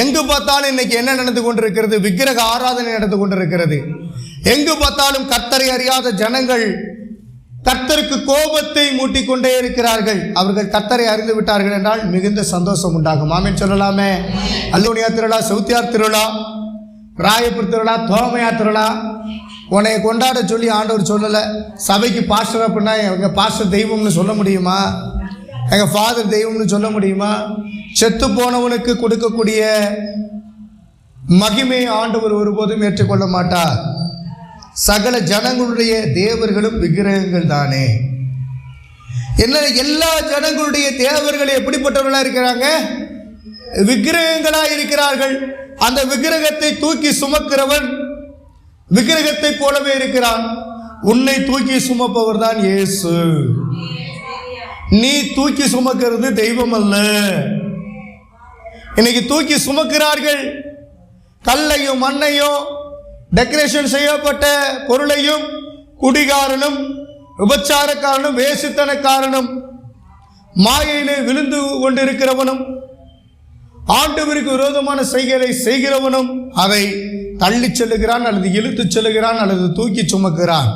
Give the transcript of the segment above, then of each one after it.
எங்கு பார்த்தாலும் இன்னைக்கு என்ன நடந்து கொண்டிருக்கிறது? விக்கிரக ஆராதனை நடந்து கொண்டிருக்கிறது. எங்கு பார்த்தாலும் கர்த்தரை அறியாத ஜனங்கள் கர்த்தருக்கு கோபத்தை மூட்டிக்கொண்டே இருக்கிறார்கள். அவர்கள் கர்த்தரை அறிந்து விட்டார்கள் என்றால் மிகுந்த சந்தோஷம் உண்டாகும். ஆமென் சொல்லலாமே. அல்லோனியா திருவிழா சவுத்தியார் திருவிழா ராயப்பூர் திருவிழா தோமையா திருவிழா. உன்னை கொண்டாட சொல்லி ஆண்டவர் சொல்லலை. சபைக்கு பாஸ்டர் அப்படின்னா எங்கள் பாஸ்டர் தெய்வம்னு சொல்ல முடியுமா? எங்கள் ஃபாதர் தெய்வம்னு சொல்ல முடியுமா? செத்து போனவனுக்கு கொடுக்கக்கூடிய மகிமையை ஆண்டவர் ஒருபோதும் ஏற்றுக்கொள்ள மாட்டார். சகல ஜனங்களுடைய தேவர்களும் விக்கிரகங்கள் தானே. என்ன எல்லா ஜனங்களுடைய தேவர்கள் எப்படிப்பட்டவர்களா இருக்கிறாங்க? விக்கிரகங்களா இருக்கிறார்கள். அந்த விக்கிரகத்தை தூக்கி சுமக்கிறவன் விக்கிரகத்தை போலவே இருக்கிறான். உன்னை தூக்கி சுமப்பவர் தான் இயேசு. நீ தூக்கி சுமக்கிறது தெய்வம் அல்ல இன்னைக்கு தூக்கி சுமக்கிறார்கள். கல்லையும் மண்ணையும் டெக்கரேஷன் செய்யப்பட்ட பொருளையும் குடிகாரனும் விபச்சாரக்காரனும் வேசித்தனக்காரனும் மாயையிலே விழுந்து கொண்டிருக்கிறவனும் ஆண்டவருக்கு விரோதமான செய்களை செய்கிறவனும் அதை தள்ளிச் செல்லுகிறான் அல்லது இழுத்துச் செல்லுகிறான் அல்லது தூக்கி சுமக்கிறான்.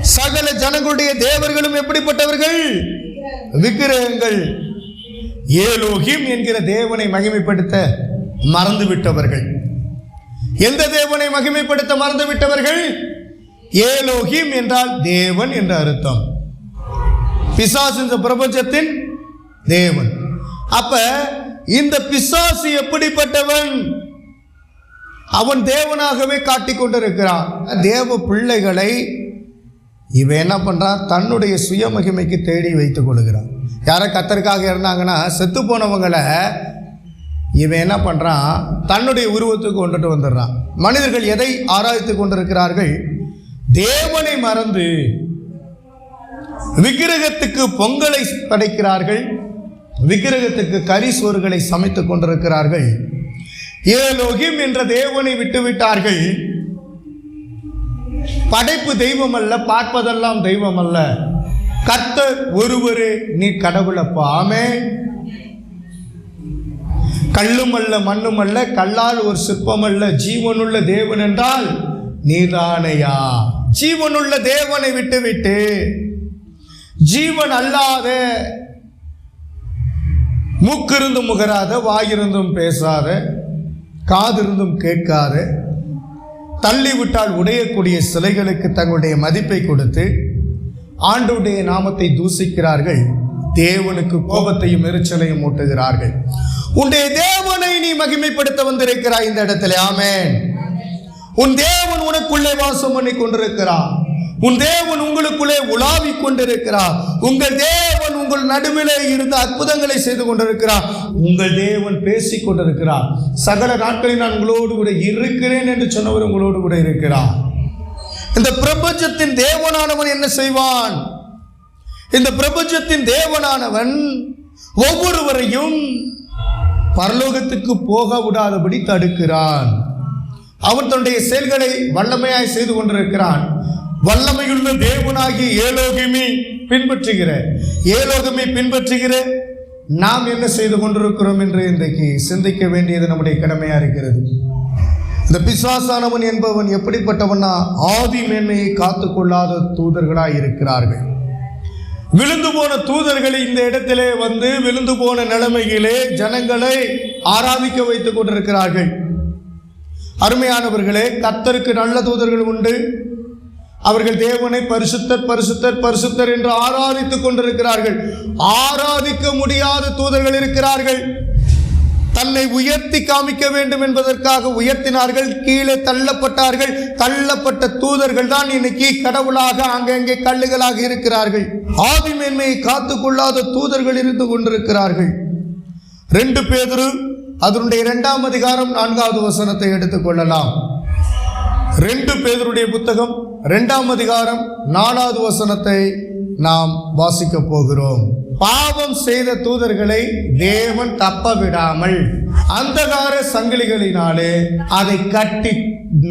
சகல ஜனங்களுடைய தேவர்களும் எப்படிப்பட்டவர்கள்? விக்கிரகங்கள். ஏலோகிம் என்கிற தேவனை மகிமைப்படுத்த மறந்துவிட்டவர்கள். எந்த தேவனை மகிமைப்படுத்த மறந்துவிட்டவர்கள்? ஏலோகிம் என்றால் தேவன் என்ற அர்த்தம். பிசாசு இந்த பிரபஞ்சத்தின் தேவன். அப்ப இந்த பிசாசு எப்படிப்பட்டவன்? அவன் தேவனாகவே காட்டிக்கொண்டிருக்கிறான். தேவ பிள்ளைகளை இவன் என்ன பண்றான்? தன்னுடைய சுய மகிமைக்கு தேடி வைத்துக் கொள்கிறான். யாரை கத்தருக்காக இருந்தாங்கன்னா செத்து போனவங்களை இவன் என்ன பண்றான்? தன்னுடைய உருவத்துக்கு கொண்டுட்டு வந்துடுறான். மனிதர்கள் எதை ஆராய்த்து கொண்டிருக்கிறார்கள்? தேவனை மறந்து விக்கிரகத்துக்கு பொங்கலை படைக்கிறார்கள். விக்கிரகத்துக்கு கறி சோறுகளை சமைத்துக் கொண்டிருக்கிறார்கள். ஏலோகிம் என்ற தேவனை விட்டுவிட்டார்கள். படைப்பு தெய்வம் அல்ல பார்ப்பதெல்லாம் தெய்வம் அல்ல கர்த்தர் ஒருவரே நீ கடவுளப்பா. ஆமே கல்லும் அல்ல மண்ணும் அல்ல கல்லால் ஒரு சிற்பம் அல்ல ஜீவனுள்ள தேவன் என்றால் நீதானையா? ஜீவனுள்ள தேவனை விட்டுவிட்டு ஜீவன் அல்லாத மூக்கிருந்தும் முகராத வாயிருந்தும் பேசாத காதிருந்தும் கேட்காத தள்ளிவிட்டால் உடையக்கூடிய சிலைகளுக்கு தங்களுடைய மதிப்பை கொடுத்து ஆண்டுடைய நாமத்தை தூசிக்கிறார்கள். தேவனுக்கு கோபத்தையும் எரிச்சலையும் ஊட்டுகிறார்கள். உன்னுடைய தேவனை நீ மகிமைப்படுத்த வந்திருக்கிறாய் இந்த இடத்துல. ஆமேன். உன் தேவன் உனக்குள்ளே வாசம் பண்ணி கொண்டிருக்கிறான் உன் தேவன் உங்களுக்குள்ளே உலாவிக் கொண்டிருக்கிறார். உங்கள் தேவன் உங்கள் நடுவிலே இருந்து அற்புதங்களை செய்து கொண்டிருக்கிறார். உங்கள் தேவன் பேசிக் கொண்டிருக்கிறார். சகல நாட்களில் நான் உங்களோடு கூட இருக்கிறேன் என்று சொன்னவர் உங்களோடு கூட இருக்கிறார். இந்த பிரபஞ்சத்தின் தேவனானவன் என்ன செய்வான்? இந்த பிரபஞ்சத்தின் தேவனானவன் ஒவ்வொருவரையும் பரலோகத்துக்கு போக விடாதபடி தடுக்கிறான். அவன் தன்னுடைய செயல்களை வல்லமையாய் செய்து கொண்டிருக்கிறான். வல்லமையுள்ள தேவனாகி ஏலோகமே பின்பற்றுகிற ஏலோகமே பின்பற்றுகிற நாம் என்ன செய்து கொண்டிருக்கிறோம் என்று இன்றைக்கு சிந்திக்க வேண்டியது நம்முடைய கடமையா இருக்கிறது. இந்த பிசாசானவன் என்பவன் எப்படிப்பட்டவனா ஆதி மேன்மையை காத்து கொள்ளாத தூதர்களாய் இருக்கிறார்கள். விழுந்து போன தூதர்களை இந்த இடத்திலே வந்து விழுந்து போன நிலைமையிலே ஜனங்களை ஆராதிக்க வைத்துக் கொண்டிருக்கிறார்கள். அருமையானவர்களே கத்தருக்கு நல்ல தூதர்கள் உண்டு. அவர்கள் தேவனை பரிசுத்தர் பரிசுத்தர் பரிசுத்தர் என்று ஆராதித்துக் கொண்டிருக்கிறார்கள். ஆராதிக்க முடியாத தூதர்கள் இருக்கிறார்கள். தன்னை உயர்த்தி காமிக்க வேண்டும் என்பதற்காக உயர்த்தினார்கள். கீழே தள்ளப்பட்டார்கள். தள்ளப்பட்ட தூதர்கள் தான் இன்னைக்கு கடவுளாக அங்கங்கே கல்லுகளாக இருக்கிறார்கள். ஆதி மேன்மையை காத்துக்கொள்ளாத தூதர்கள் இருந்து கொண்டிருக்கிறார்கள். ரெண்டு பேதுரு அதனுடைய இரண்டாம் அதிகாரம் நான்காவது வசனத்தை எடுத்துக்கொள்ளலாம் ரெண்டு பேருடைய புத்தகம் ரெண்டாம் அதிகாரம் நாலாவது வசனத்தை நாம் வாசிக்க போகிறோம். பாவம் செய்த தூதர்களை தேவன் தப்ப விடாமல் அந்தகார சங்கிலிகளினாலே அதை கட்டி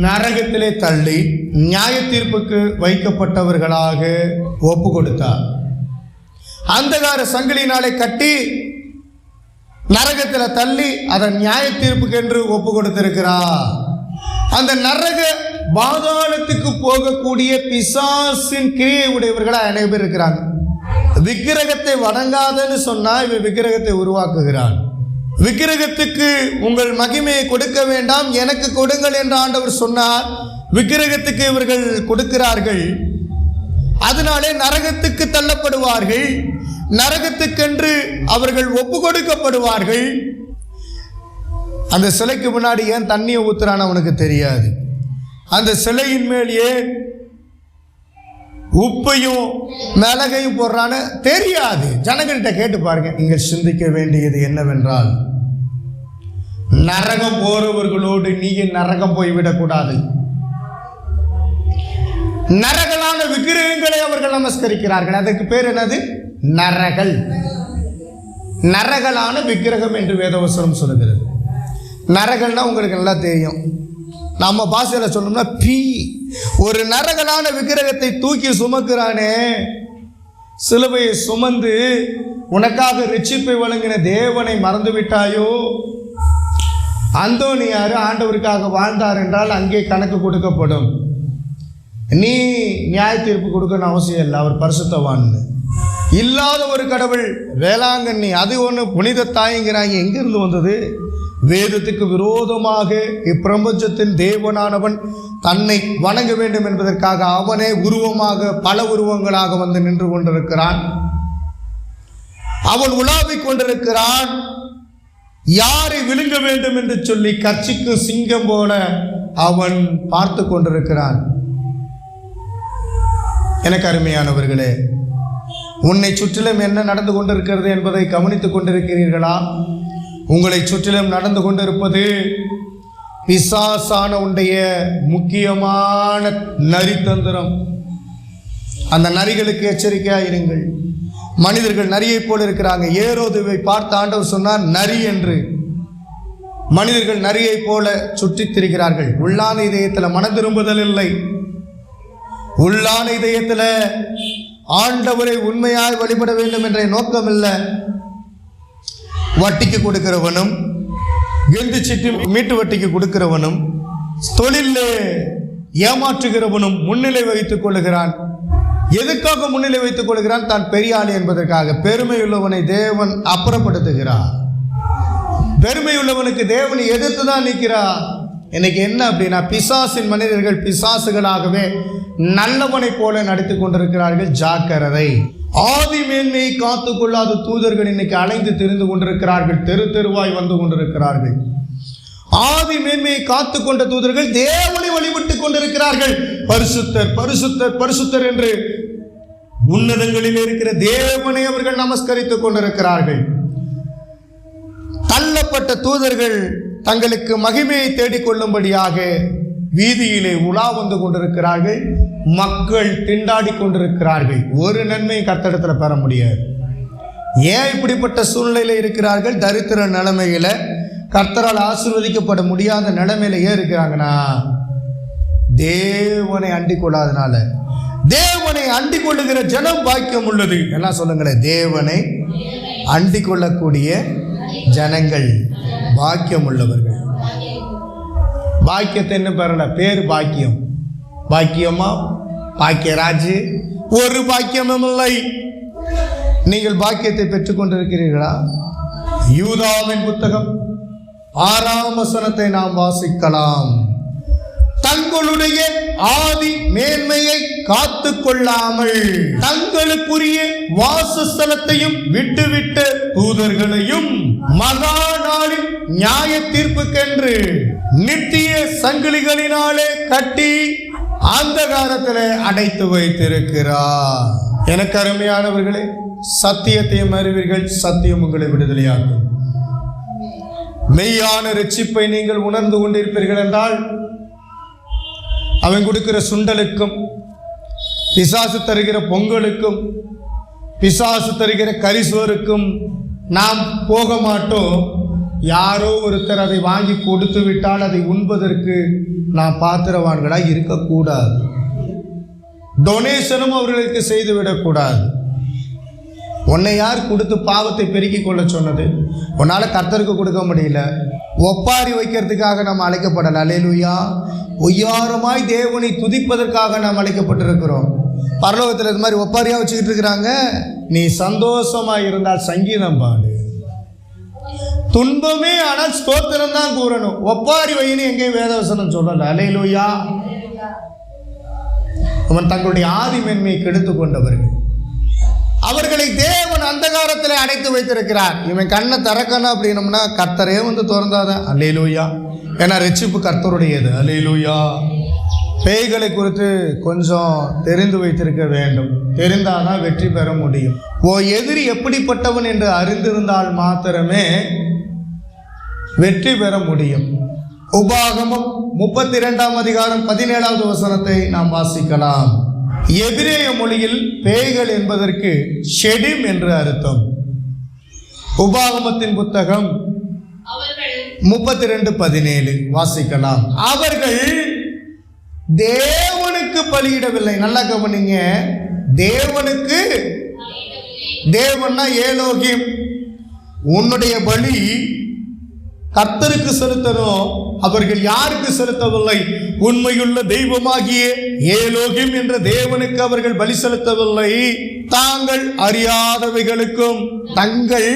நரகத்திலே தள்ளி நியாய தீர்ப்புக்கு வைக்கப்பட்டவர்களாக ஒப்பு கொடுத்தார். அந்தகார சங்கிலினாலே கட்டி நரகத்தில் தள்ளி அதை நியாய தீர்ப்புக்கு என்று ஒப்பு கொடுத்திருக்கிறார். அந்த நரக பாதாளத்துக்கு போகக்கூடிய பிசாசின் கிரியை உடையவர்களா அநேக பேர் இருக்கிறாங்க. விக்கிரகத்தை வணங்காதன்னு சொன்னா இவன் விக்கிரகத்தை உருவாக்குகிறான். விக்கிரகத்துக்கு உங்கள் மகிமையை கொடுக்க வேண்டாம் எனக்கு கொடுங்கள் என்று ஆண்டவர் சொன்னார். விக்கிரகத்துக்கு இவர்கள் கொடுக்கிறார்கள். அதனாலே நரகத்துக்கு தள்ளப்படுவார்கள். நரகத்துக்கென்று அவர்கள் ஒப்பு கொடுக்கப்படுவார்கள் அந்த சிலைக்கு முன்னாடி ஏன் தண்ணியை ஊத்துறான்னு அவனுக்கு தெரியாது. அந்த சிலையின் மேல் ஏன் உப்பையும் மிளகையும் போடுறான்னு தெரியாது. ஜனங்கள்கிட்ட கேட்டு பாருங்க நீங்கள் சிந்திக்க வேண்டியது என்னவென்றால் நரகம் போறவர்களோடு நீங்க நரகம் போய்விடக்கூடாது நரகலான விக்கிரகங்களை அவர்கள் நமஸ்கரிக்கிறார்கள். அதற்கு பேர் என்னது? நரகல். நரகலான விக்கிரகம் என்று வேதவசனம் சொல்லுகிறது. நரகல்னா உங்களுக்கு நல்லா தெரியும். நம்ம பாஷையில் சொல்லணும்னா பி. ஒரு நரகனான விக்கிரகத்தை தூக்கி சுமக்கிறானே. சிலுவையை சுமந்து உனக்காக ரட்சிப்பை வழங்கின தேவனை மறந்து விட்டாயோ அந்தோனியார் ஆண்டவருக்காக வாழ்ந்தார் என்றால் அங்கே கணக்கு கொடுக்கப்படும். நீ நியாய தீர்ப்பு கொடுக்கணும் அவசியம் இல்லை அவர் பரிசுத்தவான்னு இல்லாத ஒரு கடவுள் வேளாங்கண்ணி அது ஒன்று புனித தாய்ங்கிறாங்க. எங்கிருந்து வந்தது? வேதத்துக்கு விரோதமாக இப்பிரபஞ்சத்தின் தேவனானவன் தன்னை வணங்க வேண்டும் என்பதற்காக அவனே உருவமாக பல உருவங்களாக வந்து நின்று கொண்டிருக்கிறான். அவன் உலாவிக் கொண்டிருக்கிறான். யாரை விழுங்க வேண்டும் என்று சொல்லி கட்சிக்கு சிங்கம் போல அவன் பார்த்து கொண்டிருக்கிறான். எனக்கு அருமையானவர்களே உன்னை சுற்றிலும் என்ன நடந்து கொண்டிருக்கிறது என்பதை கவனித்துக் கொண்டிருக்கிறீர்களா? உங்களை சுற்றிலும் நடந்து கொண்டிருப்பது பிசாசான உடைய முக்கியமான நரித்தந்திரம். அந்த நரிகளுக்கு எச்சரிக்கையாக இருங்கள். மனிதர்கள் நரியை போல இருக்கிறாங்க. ஏரோதுவை பார்த்த ஆண்டவர் சொன்னார் நரி என்று. மனிதர்கள் நரியைப் போல சுற்றித் திரிகிறார்கள். உள்ளான இதயத்தில் மன திரும்புதல் இல்லை. உள்ளான இதயத்தில் ஆண்டவரை உண்மையாய் வழிபட வேண்டும் என்ற நோக்கம் இல்லை. வட்டிக்கு கொடுக்கிறவனும் கெந்து சிட்டு மீட்டு வட்டிக்கு கொடுக்கிறவனும் தொழிலே ஏமாற்றுகிறவனும் முன்னிலை வைத்துக் கொள்ளுகிறான் எதுக்காக முன்னிலை வைத்துக் கொள்கிறான்? தான் பெரிய ஆள் என்பதற்காக. பெருமையுள்ளவனை தேவன் அப்புறப்படுத்துகிறார். பெருமையுள்ளவனுக்கு தேவன் தேவனை எதிர்த்து தான் நிற்கிறார். இன்னைக்கு என்ன அப்படின்னா பிசாசின் மனிதர்கள் பிசாசுகளாகவே நல்லவனைப் போல நடித்து கொண்டிருக்கிறார்கள் ஜாக்கிரதை. ஆதி மேன்மையை காத்து கொள்ளாத தூதர்கள் இன்னைக்கு அலைந்து திரிந்து கொண்டிருக்கிறார்கள் தெரு தெருவாய் வந்து கொண்டிருக்கிறார்கள். ஆதி மேன்மையை காத்து கொண்ட தூதர்கள் தேவனை வழிபட்டுக் கொண்டிருக்கிறார்கள். பரிசுத்தர் பரிசுத்தர் பரிசுத்தர் என்று உன்னதங்களில் இருக்கிற தேவனை அவர்கள் நமஸ்கரித்துக் கொண்டிருக்கிறார்கள். தள்ளப்பட்ட தூதர்கள் தங்களுக்கு மகிமையை தேடிக்கொள்ளும்படியாக வீதியிலே உலா வந்து கொண்டிருக்கிறார்கள். மக்கள் திண்டாடி கொண்டிருக்கிறார்கள். ஒரு நன்மையும் கத்தடத்தில் பெற முடியாது. ஏன் இப்படிப்பட்ட சூழ்நிலையில் இருக்கிறார்கள்? தரித்திர நிலைமையில் கர்த்தரால் ஆசீர்வதிக்கப்பட முடியாத நிலைமையில ஏன் இருக்கிறாங்கன்னா தேவனை அண்டி கொள்ளாதனால. தேவனை அண்டி கொள்ளுகிற ஜனம் பாக்கியம் உள்ளது. எல்லாம் சொல்லுங்களேன். தேவனை அண்டி கொள்ளக்கூடிய ஜனங்கள் பாக்கியம் உள்ளவர்கள் பாக்கியத்தை என்ன பெறல பேர் பாக்கியம். பாக்கியமா? பாக்கியராஜ். ஒரு பாக்கியமும் இல்லை. நீங்கள் பாக்கியத்தை பெற்றுக்கொண்டிருக்கிறீர்களா யூதாவின் புத்தகம் ஆறாம் வசனத்தை நாம் வாசிக்கலாம். தங்களுடைய ஆதி மேன்மையை காத்து கொள்ளாமல் தங்களுக்குரிய வாசஸ்தலத்தையும் விட்டுவிட்ட தூதர்களையும் மகா நாளின் நியாய தீர்ப்புக்கென்று நித்திய சங்கிலிகளினாலே கட்டி அந்தகாரத்தில் அடைத்து வைத்திருக்கிறார். எனக்கு அருமையானவர்களே சத்தியத்தையும் அறிவீர்கள் சத்தியம் உங்களை விடுதலையாகும் மெய்யான ரட்சிப்பை நீங்கள் உணர்ந்து கொண்டிருப்பீர்கள் என்றால் அவன் கொடுக்கிற சுண்டலுக்கும் பிசாசு தருகிற பொங்கலுக்கும் பிசாசு தருகிற கரிசோருக்கும் நாம் போக மாட்டோம். யாரோ ஒருத்தர் அதை வாங்கி கொடுத்து விட்டால் அதை உண்பதற்கு நாம் பாத்திரவான்களாக இருக்கக்கூடாது. டொனேஷனும் அவர்களுக்கு செய்துவிடக்கூடாது. உன்னை யார் கொடுத்து பாவத்தை பெருக்கிக் கொள்ள சொன்னது? உன்னால் கர்த்தருக்கு கொடுக்க முடியல. ஒப்பாரி வைக்கிறதுக்காக நாம் அழைக்கப்படல. அலையலுயா ஒய்யாரமாய் தேவனை துதிப்பதற்காக நாம் அழைக்கப்பட்டிருக்கிறோம். பரலோகத்தில் இது மாதிரி ஒப்பாரியாக வச்சுக்கிட்டு இருக்கிறாங்க. நீ சந்தோஷமாக இருந்தால் சங்கீதம் பாடு. துன்பமே ஆனால் ஸ்தோத்திரம் தான் கூறணும். ஒப்பாரி வைன்னு எங்கேயும் வேதவசனம் சொல்லல. அலையலுயா அவன் தங்களுடைய ஆதி மென்மையை கெடுத்து கொண்டவர்கள். அவர்களை தேவன் அந்தகாரத்தில் அடைத்து வைத்திருக்கிறார். இவன் கண்ணை திறக்கணும் அப்படின்னம்னா கர்த்தரே வந்து திறந்தாதான் அல்லேலூயா. ஏன்னா ரெச்சிப்பு கர்த்தருடையது. அல்லேலூயா. பேய்களை குறித்து கொஞ்சம் தெரிந்து வைத்திருக்க வேண்டும். தெரிந்தாதான் வெற்றி பெற முடியும். ஓ எதிரி எப்படிப்பட்டவன் என்று அறிந்திருந்தால் மாத்திரமே வெற்றி பெற முடியும். உபாகமம் முப்பத்தி இரண்டாம் அதிகாரம் பதினேழாவது வசனத்தை நாம் வாசிக்கலாம். எபிரேய மொழியில் பேய்கள் என்பதற்கு ஷெடிம் என்று அர்த்தம். உபாகமத்தின் புத்தகம் முப்பத்தி ரெண்டு பதினேழு. வாசிக்கலாம். அவர்கள் தேவனுக்கு பலியிடவில்லை. நல்லா கவனிங்க. தேவனுக்கு தேவன்னா ஏலோகிம் உன்னுடைய பலி கர்த்தருக்கு செலுத்தணும் அவர்கள் யாருக்கு செலுத்தவில்லை? உண்மையுள்ள தெய்வமாகிய ஏலோகிம் என்ற தேவனுக்கு அவர்கள் பலி செலுத்தவில்லை. தாங்கள் அறியாதவைகளுக்கும் தங்கள்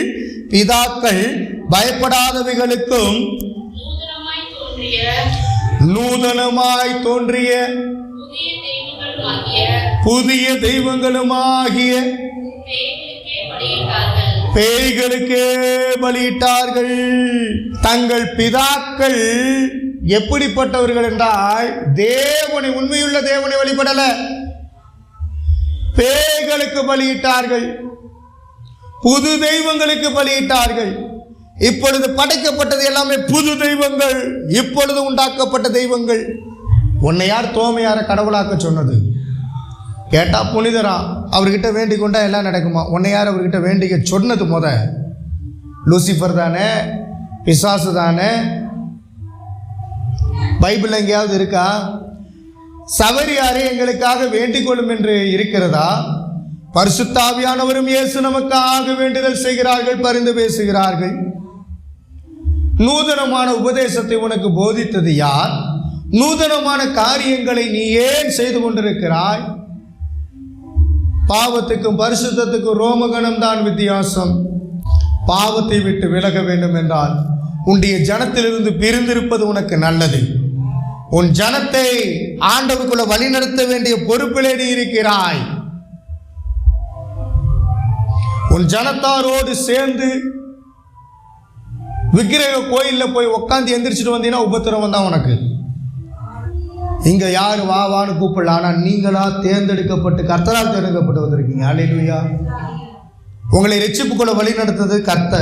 பிதாக்கள் பயப்படாதவைகளுக்கும் நூதனமாய் தோன்றிய புதிய தெய்வங்களுமாகிய பேய்களுக்கே பலியிட்டார்கள். தங்கள் பிதாக்கள் எப்படிப்பட்டவர்கள் என்றால் தேவனை உண்மையுள்ள தேவனை வழிபடல. பேய்களுக்கு பலியிட்டார்கள். புது தெய்வங்களுக்கு பலியிட்டார்கள். இப்பொழுது படைக்கப்பட்டது எல்லாமே புது தெய்வங்கள். இப்பொழுது உண்டாக்கப்பட்ட தெய்வங்கள். உன்னை யார் தோமையார கடவுளாக்க சொன்னது? கேட்டால் புனிதரா. அவர்கிட்ட வேண்டிக் கொண்டா எல்லாம் நடக்குமா? உன்னை யார் அவர்கிட்ட வேண்டிக்க சொன்னது முத? லூசிஃபர் தானே? பிசாசு தானே? பைபிள் எங்கேயாவது இருக்கா? சவரியாரே எங்களுக்காக வேண்டிக் கொள்ளும் என்று இருக்கிறதா? பரிசுத்தாவியானவரும் இயேசு நமக்காக வேண்டுதல் செய்கிறார்கள் பரிந்து பேசுகிறார்கள். நூதனமான உபதேசத்தை உனக்கு போதித்தது யார்? நூதனமான காரியங்களை நீ ஏன் செய்து கொண்டிருக்கிறாய்? பாவத்துக்கும் பரிசுத்தத்துக்கும் ரோமகணம் தான் வித்தியாசம். பாவத்தை விட்டு விலக வேண்டும் என்றால் உன்னுடைய ஜனத்திலிருந்து பிரிந்திருப்பது உனக்கு நல்லது. உன் ஜனத்தை ஆண்டவருக்குள்ள வழிநடத்த வேண்டிய பொறுப்பிலே நீ இருக்கிறாய். உன் ஜனத்தாரோடு சேர்ந்து விக்கிரக கோயிலில் போய் உட்காந்து எந்திரிச்சிட்டு வந்தீங்கன்னா உபத்திரவம் தான் உனக்கு. இங்கே யார் வா வான்னு கூப்பிடல ஆனால் நீங்களாக தேர்ந்தெடுக்கப்பட்டு கர்த்தரால் தேர்ந்தெடுக்கப்பட்டு வந்திருக்கீங்க. அலையிலுயா உங்களை ரட்சிப்புக்குள்ள வழி நடத்தது கர்த்த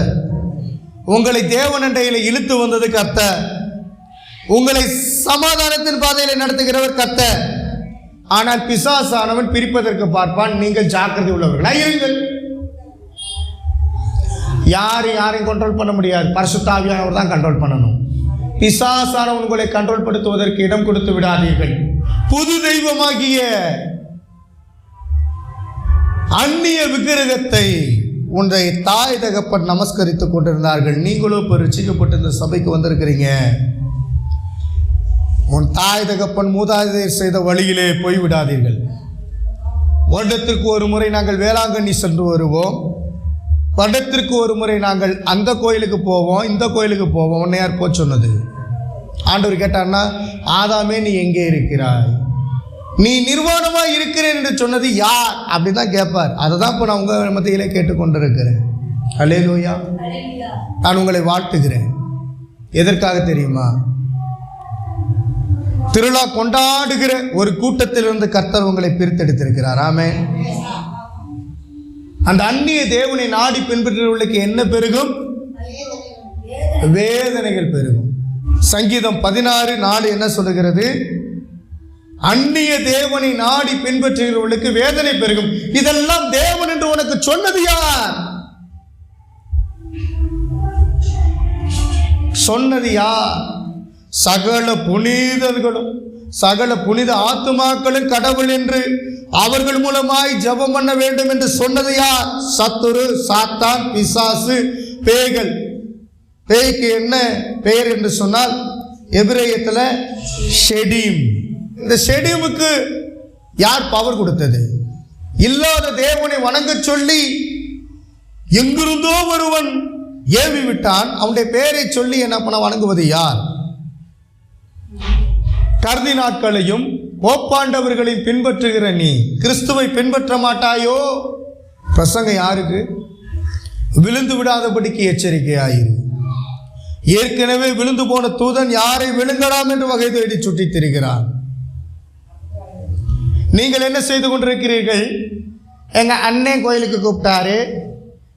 உங்களை தேவனண்டையில் இழுத்து வந்தது கர்த்த உங்களை சமாதானத்தின் பாதையில் நடத்துகிறவர் கர்த்த ஆனால் பிசாசானவன் பிரிப்பதற்கு பார்ப்பான் நீங்கள் ஜாக்கிரதை உள்ளவர்களாக இருங்கள் யாரும் யாரையும் கண்ட்ரோல் பண்ண முடியாது. பரிசுத்தாவியானவர் தான் கண்ட்ரோல் பண்ணணும். பிசாசான உங்களை கண்ட்ரோல் படுத்துவதற்கு இடம் கொடுத்து விடாதீர்கள். புது தெய்வமாகிய அந்நிய விக்கிரகத்தை உன்னை தாய் தகப்பன் நமஸ்கரித்துக் கொண்டிருந்தார்கள். நீங்களும் இப்போ ரசிக்கப்பட்டு இந்த சபைக்கு வந்திருக்கிறீங்க. உன் தாய் தகப்பன் மூதாதையர் செய்த வழியிலே போய்விடாதீர்கள். வருடத்திற்கு ஒரு முறை நாங்கள் வேளாங்கண்ணி சென்று வருவோம். வருடத்திற்கு ஒரு முறை நாங்கள் அந்த கோயிலுக்கு போவோம் இந்த கோயிலுக்கு போவோம். உன்னை யார் போக சொன்னது. ஆண்டவர் கேட்டான்னா ஆதாமே நீ எங்கே இருக்கிறாய்? நீ நிர்வாணமாக இருக்கிறேன் என்று சொன்னது யார்? அப்படின்னு தான் கேட்பார். அதை தான் இப்போ நான் உங்கள் மத்தியிலே கேட்டுக்கொண்டிருக்கிறேன். அலே லூயா நான் உங்களை வாழ்த்துகிறேன். எதற்காக தெரியுமா? திருவிழா கொண்டாடுகிற ஒரு கூட்டத்திலிருந்து கர்த்தர் உங்களை பிரித்தெடுத்திருக்கிறார். ஆமே அந்த அந்நிய தேவனை நாடி பின்பற்றுவர்களுக்கு என்ன பெருகும்? வேதனைகள் பெருகும். சங்கீதம் பதினாறு நாலு என்ன சொல்லுகிறது? அந்நிய தேவனை நாடி பின்பற்றுகிறவர்களுக்கு வேதனை பெருகும். இதெல்லாம் தேவன் என்று உனக்கு சொன்னது யார்? சொன்னது யார்? சகல புனிதர்களும் சகல புனித ஆத்துமாக்களும் கடவுள் என்று அவர்கள் மூலமாய் ஜெபம் பண்ண வேண்டும் என்று சொன்னது யார்? சத்துரு சாத்தான் பிசாசு பேய்கள். பேய்க்கு என்ன பெயர் என்று சொன்னால் எபிரேயத்தில் ஷெடீம். இந்த ஷெடீமுக்கு யார் பவர் கொடுத்தது? இல்லாத தேவனை வணங்கச் சொல்லி எங்கிருந்தோ ஒருவன் ஏவி விட்டான். அவனுடைய பெயரை சொல்லி என்ன பண்ண வணங்குவது யார்? கருதி நாட்களையும் போப்பாண்டவர்களை பின்பற்றுகிற நீ கிறிஸ்துவை பின்பற்ற மாட்டாயோ? பிரசங்க யாருக்கு? விழுந்து விடாதபடிக்கு எச்சரிக்கையாயிரு. ஏற்கனவே விழுந்து போன தூதன் யாரை விழுங்கலாம் என்று வகை தேடி சுட்டித் திரிகிறான் நீங்கள் என்ன செய்து கொண்டிருக்கிறீர்கள்? எங்க அண்ணன் கோயிலுக்கு கூப்பிட்டாரு.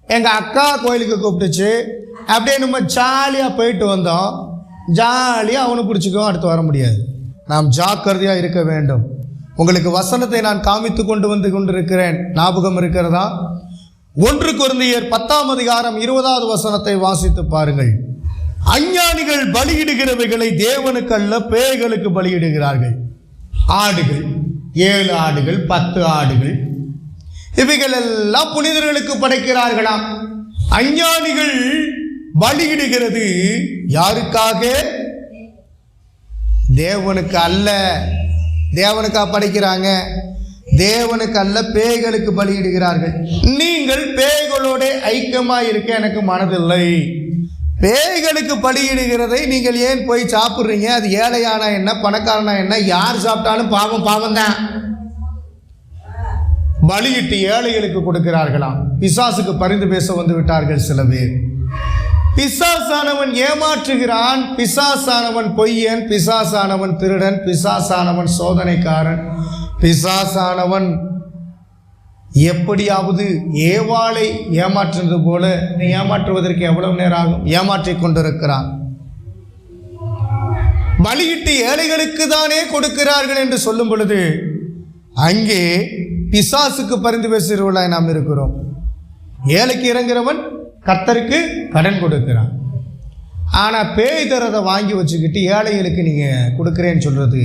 எங்க அக்கா கோயிலுக்கு கூப்பிட்டுச்சு. அப்படியே நம்ம ஜாலியாக போயிட்டு வந்தோம். ஜாலியாக அவனை பிடிச்சிக்கோ அடுத்து வர முடியாது. நாம் ஜாக்கிரதையாக இருக்க வேண்டும். உங்களுக்கு வசனத்தை நான் காமித்து கொண்டு வந்து கொண்டிருக்கிறேன். ஞாபகம் இருக்கிறதா? ஒன்று குருந்தியர் பத்தாம் அதிகாரம் இருபதாவது வசனத்தை வாசித்து பாருங்கள். அஞ்ஞானிகள் பலியிடுகிறவைகளை தேவனுக்கு அல்ல பேய்களுக்கு பலியிடுகிறார்கள். ஆடுகள் ஏழு ஆடுகள் பத்து ஆடுகள். இவைகள் எல்லாம் புனிதர்களுக்கு படைக்கிறார்களாம். அஞ்ஞானிகள் பலியிடுகிறது. யாருக்காக? தேவனுக்கு அல்ல. தேவனுக்காக படைக்கிறாங்க. தேவனுக்கு அல்ல பேய்களுக்கு பலியிடுகிறார்கள். நீங்கள் பேய்களோட ஐக்கியமாக இருக்க எனக்கு மனதில்லை. பேய்களுக்கு பலியிடுகிறதை நீங்கள் ஏன் போய் சாப்பிட்றீங்க? அது ஏழையானா என்ன பணக்காரனா என்ன? யார் சாப்பிட்டாலும் பாவம் பாவம் தான் பலியிட்டு ஏழைகளுக்கு கொடுக்கிறார்களாம். பிசாசுக்கு பரிந்து பேச வந்து விட்டார்கள் சில பேர். பிசாசானவன் ஏமாற்றுகிறான். பிசாசானவன் பொய்யன் பிசாசானவன் திருடன் பிசாசானவன் சோதனைக்காரன். பிசாசானவன் எப்படியாவது ஏவாளை ஏமாற்றுவது போல ஏமாற்றுவதற்கு எவ்வளவு நேரம் ஆகும்? ஏமாற்றிக் கொண்டிருக்கிறான். பலியிட்டு ஏழைகளுக்கு தானே கொடுக்கிறார்கள் என்று சொல்லும் பொழுது அங்கே பிசாசுக்கு பரிந்து பேசுகிறவர்களாய் நாம் இருக்கிறோம். ஏழைக்கு இறங்குறவன் கர்த்தருக்கு கடன் கொடுக்குறான். ஆனால் பேய் தரதை வாங்கி வச்சுக்கிட்டு ஏழைகளுக்கு நீங்கள் கொடுக்குறேன்னு சொல்கிறது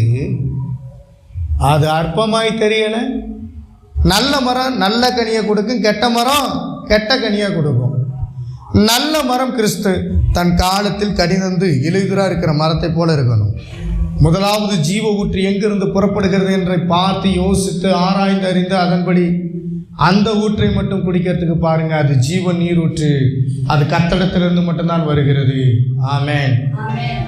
அது அற்பமாய் தெரியலை. நல்ல மரம் நல்ல கனியை கொடுக்கும் கெட்ட மரம் கெட்ட கனியாக கொடுக்கும். நல்ல மரம் கிறிஸ்து தன் காலத்தில் கடினந்து இழுதுராக இருக்கிற மரத்தை போல இருக்கணும். முதலாவது ஜீவ ஊற்று எங்கிருந்து புறப்படுகிறது என்று பார்த்து யோசித்து ஆராய்ந்து அறிந்து அதன்படி அந்த ஊற்றை மட்டும் குடிக்கிறதுக்கு பாருங்க அது ஜீவன் நீரூற்று. அது கத்தடத்திலிருந்து மட்டும்தான் வருகிறது. ஆமேன். ஆமென்.